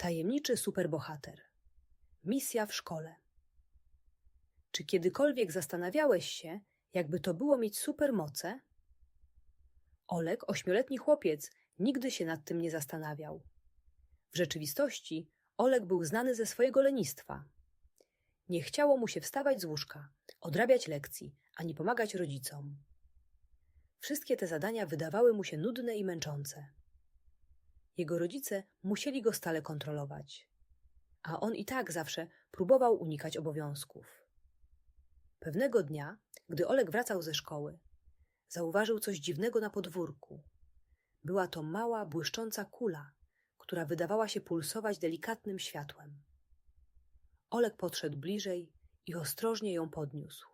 Tajemniczy superbohater. Misja w szkole. Czy kiedykolwiek zastanawiałeś się, jakby to było mieć supermoce? Olek, ośmioletni chłopiec, nigdy się nad tym nie zastanawiał. W rzeczywistości Olek był znany ze swojego lenistwa. Nie chciało mu się wstawać z łóżka, odrabiać lekcji, ani pomagać rodzicom. Wszystkie te zadania wydawały mu się nudne i męczące. Jego rodzice musieli go stale kontrolować, a on i tak zawsze próbował unikać obowiązków. Pewnego dnia, gdy Olek wracał ze szkoły, zauważył coś dziwnego na podwórku. Była to mała, błyszcząca kula, która wydawała się pulsować delikatnym światłem. Olek podszedł bliżej i ostrożnie ją podniósł.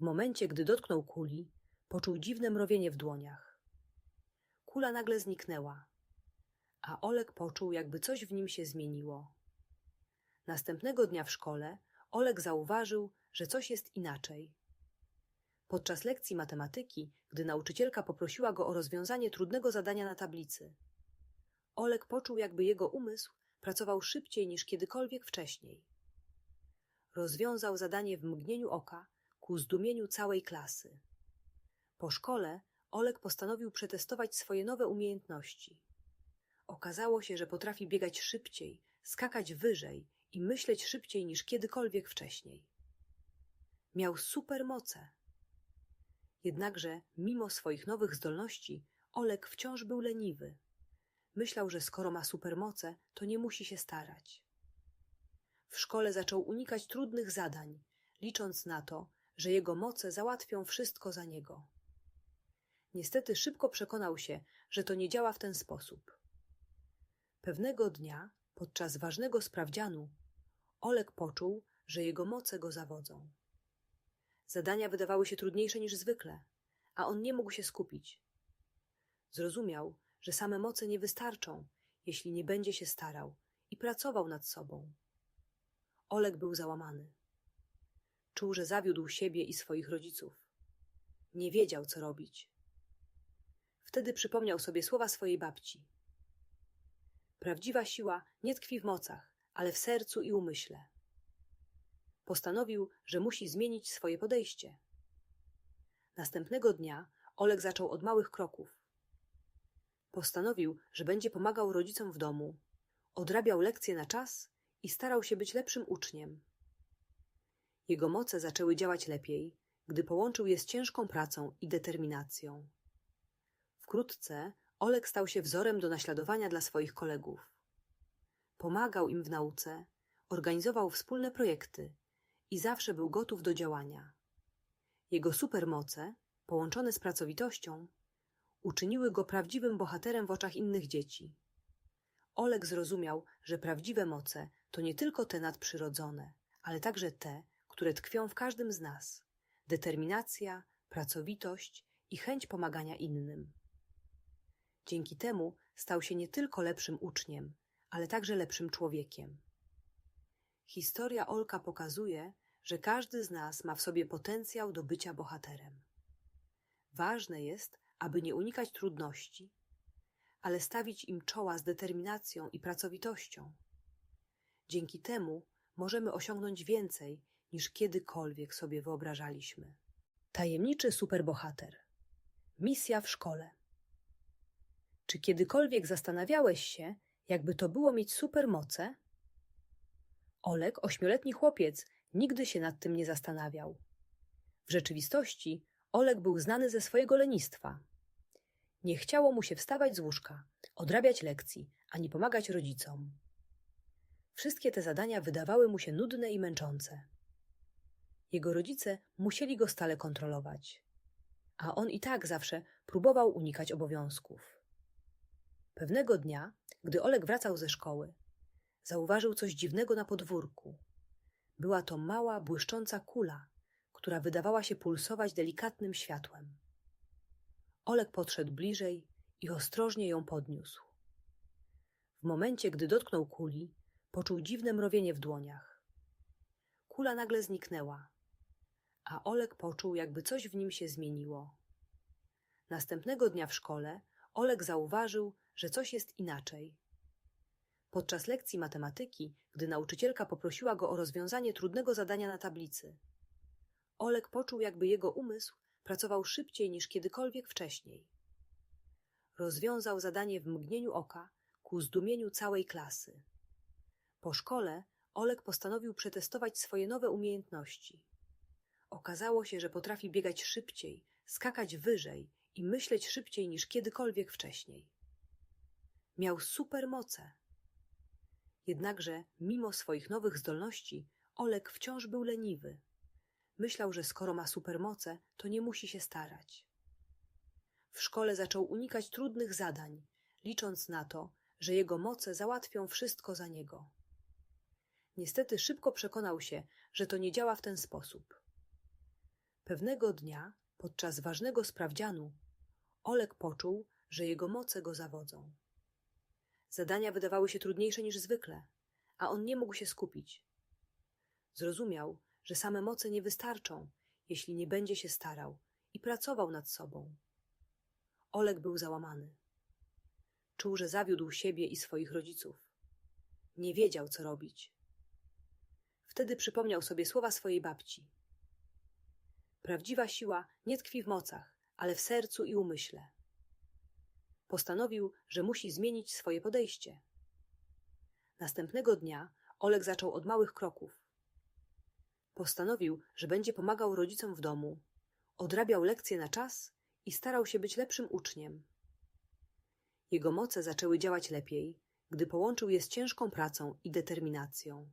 W momencie, gdy dotknął kuli, poczuł dziwne mrowienie w dłoniach. Kula nagle zniknęła, a Olek poczuł, jakby coś w nim się zmieniło. Następnego dnia w szkole Olek zauważył, że coś jest inaczej. Podczas lekcji matematyki, gdy nauczycielka poprosiła go o rozwiązanie trudnego zadania na tablicy, Olek poczuł, jakby jego umysł pracował szybciej niż kiedykolwiek wcześniej. Rozwiązał zadanie w mgnieniu oka ku zdumieniu całej klasy. Po szkole Olek postanowił przetestować swoje nowe umiejętności. Okazało się, że potrafi biegać szybciej, skakać wyżej i myśleć szybciej niż kiedykolwiek wcześniej. Miał supermoce. Jednakże, mimo swoich nowych zdolności, Olek wciąż był leniwy. Myślał, że skoro ma supermoce, to nie musi się starać. W szkole zaczął unikać trudnych zadań, licząc na to, że jego moce załatwią wszystko za niego. Niestety szybko przekonał się, że to nie działa w ten sposób. Pewnego dnia, podczas ważnego sprawdzianu, Olek poczuł, że jego moce go zawodzą. Zadania wydawały się trudniejsze niż zwykle, a on nie mógł się skupić. Zrozumiał, że same moce nie wystarczą, jeśli nie będzie się starał i pracował nad sobą. Olek był załamany. Czuł, że zawiódł siebie i swoich rodziców. Nie wiedział, co robić. Wtedy przypomniał sobie słowa swojej babci. Prawdziwa siła nie tkwi w mocach, ale w sercu i umyśle. Postanowił, że musi zmienić swoje podejście. Następnego dnia Olek zaczął od małych kroków. Postanowił, że będzie pomagał rodzicom w domu, odrabiał lekcje na czas i starał się być lepszym uczniem. Jego moce zaczęły działać lepiej, gdy połączył je z ciężką pracą i determinacją. Wkrótce Olek stał się wzorem do naśladowania dla swoich kolegów. Pomagał im w nauce, organizował wspólne projekty i zawsze był gotów do działania. Jego supermoce, połączone z pracowitością, uczyniły go prawdziwym bohaterem w oczach innych dzieci. Olek zrozumiał, że prawdziwe moce to nie tylko te nadprzyrodzone, ale także te, które tkwią w każdym z nas determinacja, pracowitość i chęć pomagania innym. Dzięki temu stał się nie tylko lepszym uczniem, ale także lepszym człowiekiem. Historia Olka pokazuje, że każdy z nas ma w sobie potencjał do bycia bohaterem. Ważne jest, aby nie unikać trudności, ale stawić im czoła z determinacją i pracowitością. Dzięki temu możemy osiągnąć więcej niż kiedykolwiek sobie wyobrażaliśmy. Tajemniczy superbohater. Misja w szkole. Czy kiedykolwiek zastanawiałeś się, jakby to było mieć supermoce? Olek, ośmioletni chłopiec, nigdy się nad tym nie zastanawiał. W rzeczywistości Olek był znany ze swojego lenistwa. Nie chciało mu się wstawać z łóżka, odrabiać lekcji, ani pomagać rodzicom. Wszystkie te zadania wydawały mu się nudne i męczące. Jego rodzice musieli go stale kontrolować, a on i tak zawsze próbował unikać obowiązków. Pewnego dnia, gdy Olek wracał ze szkoły, zauważył coś dziwnego na podwórku. Była to mała, błyszcząca kula, która wydawała się pulsować delikatnym światłem. Olek podszedł bliżej i ostrożnie ją podniósł. W momencie, gdy dotknął kuli, poczuł dziwne mrowienie w dłoniach. Kula nagle zniknęła, a Olek poczuł, jakby coś w nim się zmieniło. Następnego dnia w szkole Olek zauważył, że coś jest inaczej. Podczas lekcji matematyki, gdy nauczycielka poprosiła go o rozwiązanie trudnego zadania na tablicy, Olek poczuł, jakby jego umysł pracował szybciej niż kiedykolwiek wcześniej. Rozwiązał zadanie w mgnieniu oka ku zdumieniu całej klasy. Po szkole Olek postanowił przetestować swoje nowe umiejętności. Okazało się, że potrafi biegać szybciej, skakać wyżej i myśleć szybciej niż kiedykolwiek wcześniej. Miał supermoce. Jednakże, mimo swoich nowych zdolności, Olek wciąż był leniwy. Myślał, że skoro ma supermoce, to nie musi się starać. W szkole zaczął unikać trudnych zadań, licząc na to, że jego moce załatwią wszystko za niego. Niestety szybko przekonał się, że to nie działa w ten sposób. Pewnego dnia, podczas ważnego sprawdzianu, Olek poczuł, że jego moce go zawodzą. Zadania wydawały się trudniejsze niż zwykle, a on nie mógł się skupić. Zrozumiał, że same moce nie wystarczą, jeśli nie będzie się starał i pracował nad sobą. Olek był załamany. Czuł, że zawiódł siebie i swoich rodziców. Nie wiedział, co robić. Wtedy przypomniał sobie słowa swojej babci. Prawdziwa siła nie tkwi w mocach, ale w sercu i umyśle. Postanowił, że musi zmienić swoje podejście. Następnego dnia Olek zaczął od małych kroków. Postanowił, że będzie pomagał rodzicom w domu, odrabiał lekcje na czas i starał się być lepszym uczniem. Jego moce zaczęły działać lepiej, gdy połączył je z ciężką pracą i determinacją.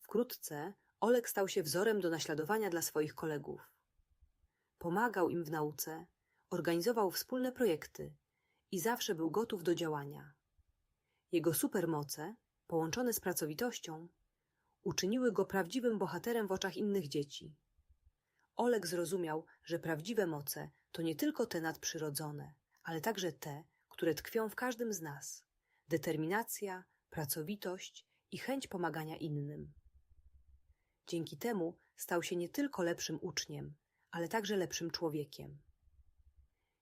Wkrótce Olek stał się wzorem do naśladowania dla swoich kolegów. Pomagał im w nauce, organizował wspólne projekty i zawsze był gotów do działania. Jego supermoce, połączone z pracowitością, uczyniły go prawdziwym bohaterem w oczach innych dzieci. Olek zrozumiał, że prawdziwe moce to nie tylko te nadprzyrodzone, ale także te, które tkwią w każdym z nas determinacja, pracowitość i chęć pomagania innym. Dzięki temu stał się nie tylko lepszym uczniem, ale także lepszym człowiekiem.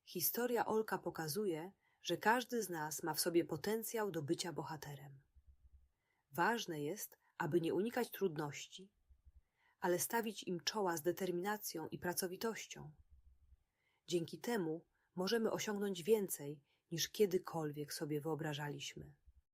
Historia Olka pokazuje, że każdy z nas ma w sobie potencjał do bycia bohaterem. Ważne jest, aby nie unikać trudności, ale stawić im czoła z determinacją i pracowitością. Dzięki temu możemy osiągnąć więcej niż kiedykolwiek sobie wyobrażaliśmy.